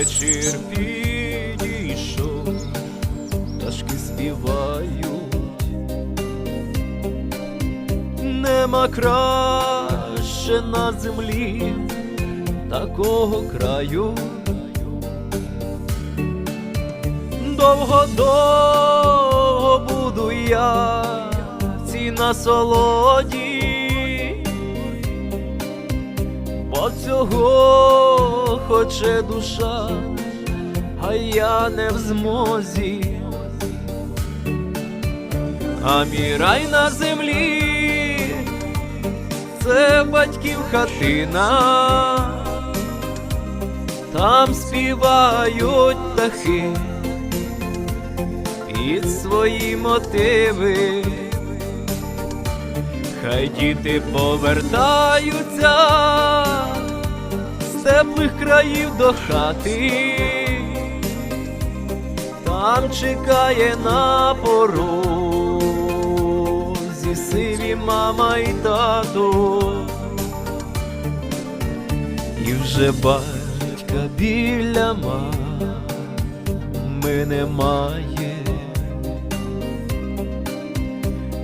вечір підійшов, пташки співають, нема краще на землі такого краю. Довго довго буду я в цій насолоді, бо цього хоче душа, а я не в змозі, а мій рай на землі, це батьків хатина, там співають птахи під свої мотиви. Хай діти повертаються теплих країв до хати, там чекає на порозі сиві мама і тато, і вже батька біля мами немає.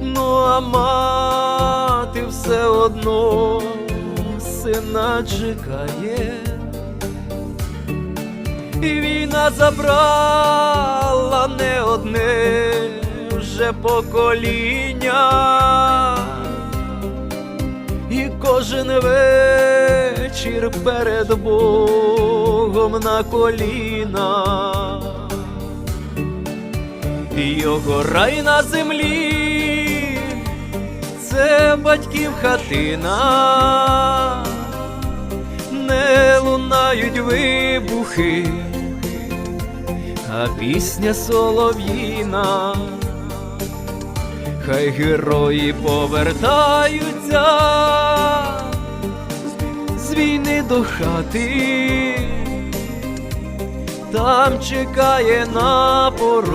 Ну а мати все одно чекає, і війна забрала не одне вже покоління, і кожен вечір перед Богом на коліна. Його рай на землі, це батьків хатина, лунають вибухи, а пісня солов'їна, хай герої повертаються з війни до хати там чекає на порозі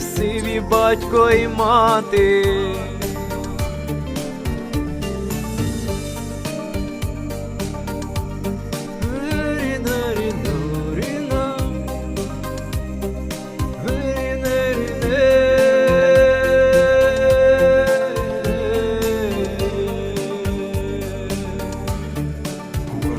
сиві батько і мати.